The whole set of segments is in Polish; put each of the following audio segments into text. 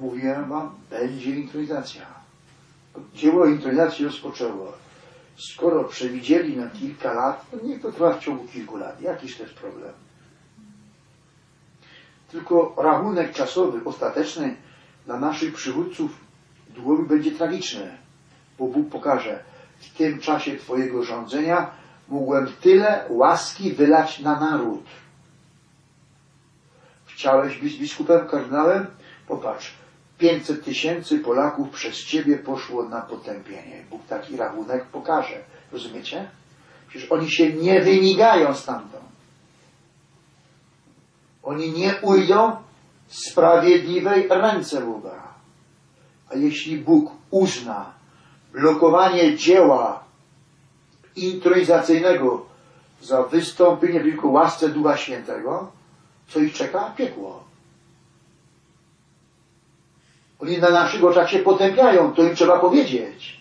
mówiłem wam, będzie intronizacja. Dzieło intronizacji rozpoczęło. Skoro przewidzieli na kilka lat, to niech to trwa w ciągu kilku lat. Jakiś jest problem. Tylko rachunek czasowy, ostateczny dla naszych przywódców długowy będzie tragiczny, bo Bóg pokaże, w tym czasie Twojego rządzenia mogłem tyle łaski wylać na naród. Chciałeś być biskupem, kardynałem? Popatrz, 500 tysięcy Polaków przez Ciebie poszło na potępienie. Bóg taki rachunek pokaże. Rozumiecie? Przecież oni się nie wymigają stamtąd. Oni nie ujdą sprawiedliwej ręce Boga. A jeśli Bóg uzna blokowanie dzieła intronizacyjnego za wystąpienie tylko łasce Ducha Świętego, co ich czeka? Piekło. Oni na naszych oczach się potępiają, to im trzeba powiedzieć.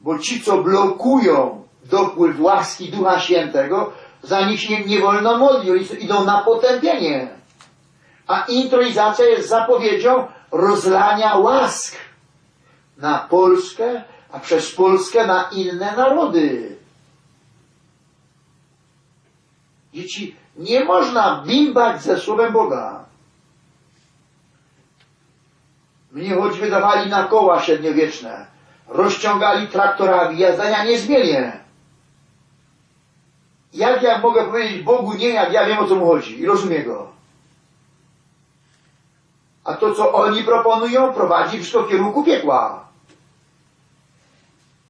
Bo ci, co blokują dopływ łaski Ducha Świętego, za nich się nie wolno modlić, oni idą na potępienie. A intronizacja jest zapowiedzią rozlania łask na Polskę, a przez Polskę na inne narody. Dzieci, nie można bimbać ze Słowem Boga. Mnie choć wydawali na koła średniowieczne, rozciągali traktorami, ja zdania nie zmienię. Jak ja mogę powiedzieć Bogu nie, jak ja wiem o co mu chodzi i rozumiem go? A to, co oni proponują, prowadzi wszystko w kierunku piekła.